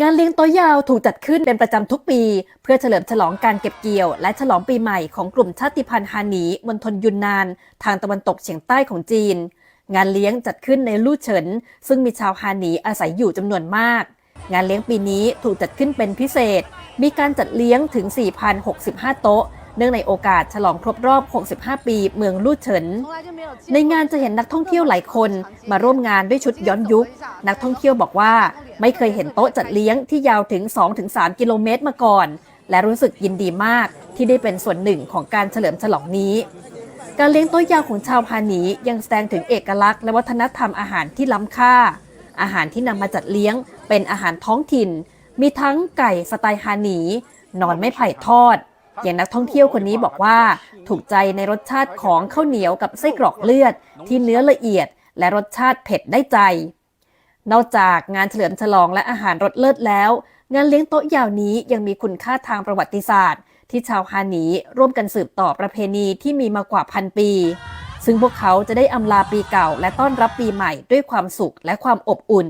งานเลี้ยงโต๊ะยาวถูกจัดขึ้นเป็นประจำทุกปี เพื่อเฉลิมฉลองการเก็บเกี่ยว และฉลองปีใหม่ของกลุ่มชาติพันธุ์ฮานีมณฑลยุนนาน ทางตะวันตกเฉียงใต้ของจีน งานเลี้ยงจัดขึ้นในลู่เฉิน ซึ่งมีชาวฮานีอาศัยอยู่จำนวนมาก งานเลี้ยงปีนี้ถูกจัดขึ้นเป็นพิเศษ มีการจัดเลี้ยงถึง 4,065 โต๊ะ เนื่องในโอกาสฉลองครบรอบ 65 ปี เมืองลู่เฉิน ในงานจะเห็นนักท่องเที่ยวหลายคนมาร่วมงานด้วยชุดย้อนยุค นักท่องเที่ยวบอกว่า ไม่เคยเห็นโต๊ะจัดเลี้ยงที่ยาวถึง 2-3 กิโลเมตรมาก่อน และรู้สึกยินดีมากที่ได้เป็นส่วนหนึ่งของการเฉลิมฉลองนี้ การเลี้ยงโต๊ะยาวของชาวพาหนียังแสดงถึงเอกลักษณ์และวัฒนธรรมอาหารที่ล้ำค่า อาหารที่นำมาจัดเลี้ยง เป็นอาหารท้องถิ่น มีทั้งไก่สไตล์ฮานีนอนไม้ไผ่ทอด อย่างนักท่องเที่ยวคนนี้บอกว่า ถูกใจในรสชาติของข้าวเหนียวกับไส้กรอกเลือด ที่เนื้อละเอียด และรสชาติเผ็ดได้ใจ นอกจากงานเฉลิมฉลองและอาหารรสเลิศแล้ว งานเลี้ยงโต๊ะยาวนี้ยังมีคุณค่าทางประวัติศาสตร์ ที่ชาวฮาหนีร่วมกันสืบต่อประเพณีที่มีมากว่าพันปี ซึ่งพวกเขาจะได้อำลาปีเก่า และต้อนรับปีใหม่ด้วยความสุขและความอบอุ่น